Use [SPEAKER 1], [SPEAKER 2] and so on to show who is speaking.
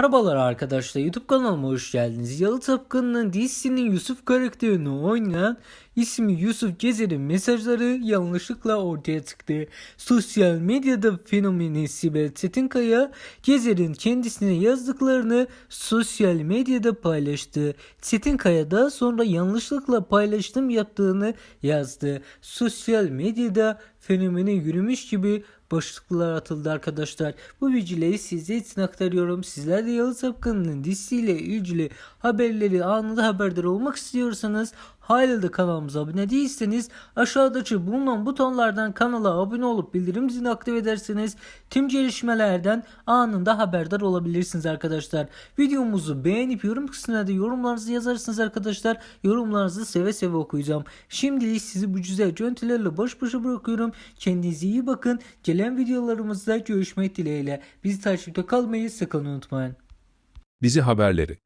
[SPEAKER 1] Merhabalar arkadaşlar YouTube kanalıma hoş geldiniz. Yalı Tapkan'ın dizisinin Yusuf karakterini oynayan ismi Yusuf Gezer'in mesajları yanlışlıkla ortaya çıktı. Sosyal medyada fenomeni Sibel Çetinkaya Gezer'in kendisine yazdıklarını sosyal medyada paylaştı. Çetinkaya daha sonra yanlışlıkla paylaştım yaptığını yazdı. Sosyal medyada fenomene yürümüş gibi başlıklar atıldı arkadaşlar. Bu bilgileri size için aktarıyorum. Sizler de Yalı Sapkan'ın dizisiyle ilgili haberleri anında haberdar olmak istiyorsanız hala da kanalımıza abone değilseniz aşağıdaki bulunan butonlardan kanala abone olup bildirim zilini aktif ederseniz tüm gelişmelerden anında haberdar olabilirsiniz arkadaşlar. Videomuzu beğenip yorum kısmına da yorumlarınızı yazarsınız arkadaşlar. Yorumlarınızı seve seve okuyacağım. Şimdilik sizi bu güzel görüntülerle baş başa bırakıyorum. Kendinize iyi bakın. Gelen videolarımızda görüşmek dileğiyle. Bizi takipte kalmayı sakın unutmayın.
[SPEAKER 2] Dizi haberleri